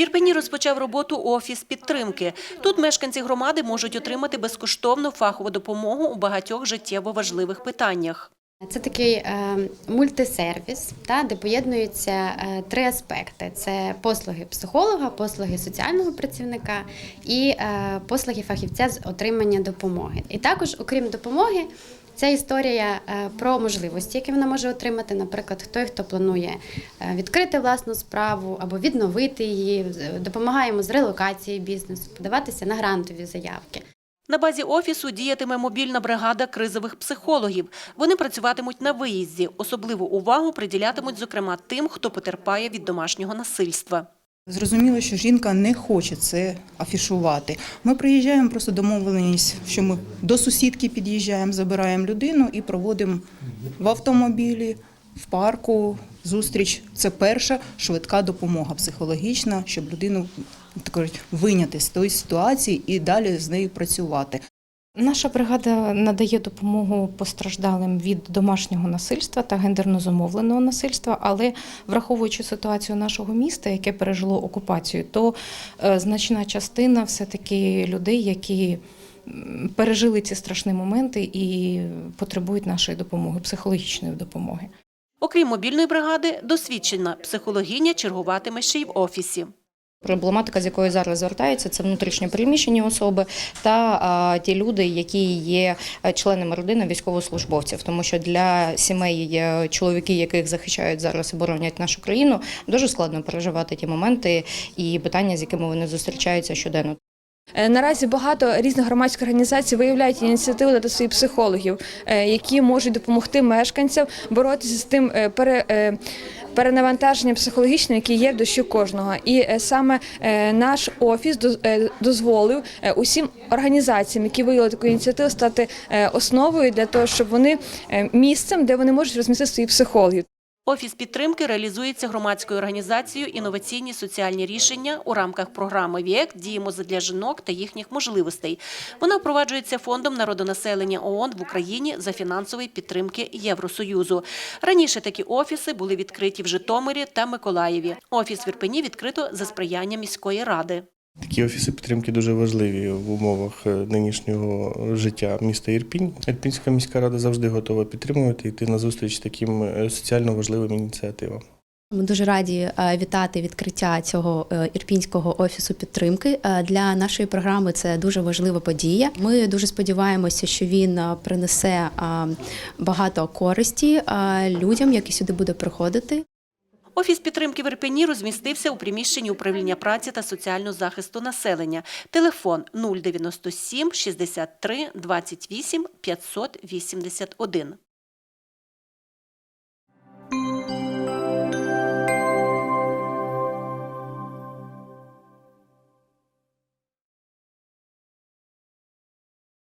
В Ірпені розпочав роботу офіс підтримки. Тут мешканці громади можуть отримати безкоштовну фахову допомогу у багатьох життєво важливих питаннях. Це такий е, мультисервіс, та, де поєднуються е, три аспекти: це послуги психолога, послуги соціального працівника і е, послуги фахівця з отримання допомоги. І також, окрім допомоги, це історія е, про можливості, які вона може отримати. Наприклад, той, хто планує е, відкрити власну справу або відновити її, допомагаємо з релокації бізнесу, подаватися на грантові заявки. На базі офісу діятиме мобільна бригада кризових психологів. Вони працюватимуть на виїзді. Особливу увагу приділятимуть, зокрема, тим, хто потерпає від домашнього насильства. Зрозуміло, що жінка не хоче це афішувати. Ми приїжджаємо, просто домовленість, що ми до сусідки під'їжджаємо, забираємо людину і проводимо в автомобілі, в парку зустріч. Це перша швидка допомога психологічна, щоб людину так кажуть, виняти з тої ситуації і далі з нею працювати. Наша бригада надає допомогу постраждалим від домашнього насильства та гендерно зумовленого насильства, але враховуючи ситуацію нашого міста, яке пережило окупацію, то е, значна частина все-таки людей, які пережили ці страшні моменти і потребують нашої допомоги, психологічної допомоги. Окрім мобільної бригади, досвідчена психологиня чергуватиме ще й в офісі. Проблематика, з якою зараз звертаються, це внутрішньо переміщені особи та а, ті люди, які є е, членами родини військовослужбовців, тому що для сімей е, чоловіки, яких захищають зараз і боронять нашу країну, дуже складно переживати ті моменти і питання, з якими вони зустрічаються щоденно. Е, Наразі багато різних громадських організацій виявляють ініціативу до своїх психологів, е, які можуть допомогти мешканцям боротися з тим е, пере, перенавантаженням психологічним, яке є в душі кожного. І саме наш офіс доз- дозволив усім організаціям, які виявили таку ініціативу, стати основою для того, щоб вони місцем, де вони можуть розмістити своїх психологів. Офіс підтримки реалізується громадською організацією «Інноваційні соціальні рішення» у рамках програми «ВІЕК. Діємо для жінок та їхніх можливостей». Вона впроваджується Фондом народонаселення ООН в Україні за фінансової підтримки Євросоюзу. Раніше такі офіси були відкриті в Житомирі та Миколаєві. Офіс в Ірпені відкрито за сприяння міської ради. Такі офіси підтримки дуже важливі в умовах е, нинішнього життя міста Ірпінь. Ірпінська міська рада завжди готова підтримувати і йти на зустріч таким е, соціально важливим ініціативам. Ми дуже раді е, вітати відкриття цього ірпінського офісу підтримки. Для нашої програми це дуже важлива подія. Ми дуже сподіваємося, що він принесе багато користі людям, які сюди будуть приходити. Офіс підтримки в Ірпені розмістився у приміщенні управління праці та соціального захисту населення. Телефон 097 63 28 581.